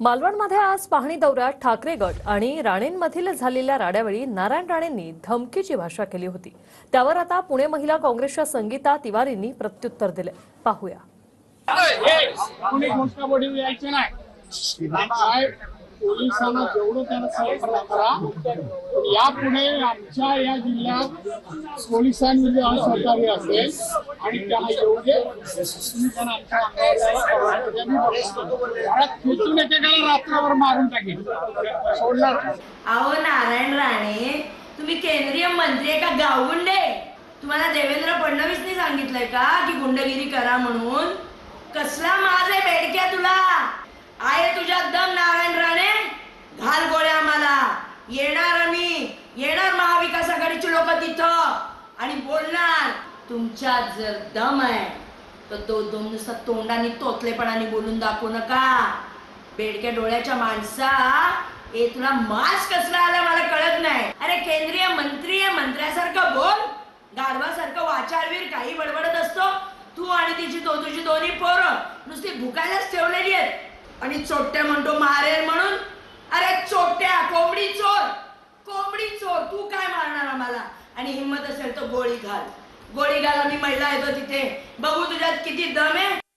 मालवणमध्ये आज पाहणी दौऱ्यात ठाकरे गट आणि राणेंमधील झालेल्या राड्यावेळी नारायण राणेंनी धमकीची भाषा केली होती त्यावर आता पुणे महिला काँग्रेसच्या संगीता तिवारींनी प्रत्युत्तर दिले पाहूया पोलिसांना जेवढं त्यांना सहकार्य करा यापुढे आमच्या या जिल्ह्यात पोलिसांविरुद्ध असहकार्य असेल आणि त्यांना एवढे दे तुम्ही त्यांना आमच्या खेचून एकेकाला रात्रभर मारून टाकेल. सोडणार अहो नारायण राणे तुम्ही केंद्रीय मंत्री आहे का? गावगुंडे? तुम्हाला देवेंद्र फडणवीसनी सांगितलंय का की गुंडगिरी करा म्हणून? कसला माज आहे बेडक्या तुला आहे तुझ्यात दम नारायण राणे घाल गोळ्या आम्हाला येणार आम्ही येणार महाविकास आघाडीचे लोक तिथं. आणि बोलणार तुमच्यात जर दम आहे तर तो दोन नुसता तोंडाने तोतलेपणाने बोलून दाखवू नका. बेडक्या डोळ्याच्या माणसा ए तुला मास्क कसला आला मला कळत नाही. अरे केंद्रीय मंत्री आहे मंत्र्यासारखं बोल. गाढवासारखं वाचारवीर काही बडबडत असतो. तू आणि तिची तो तुझी दोन्ही पोरं नुसती भुकायलाच ठेवलेली आहेत. आणि चोट्या म्हणतो मारेल म्हणून आणि हिंमत असेल तर गोळी घाल. गोळी घाल. आम्ही महिला येतो हो तिथे. बघू तुझ्यात किती दम आहे.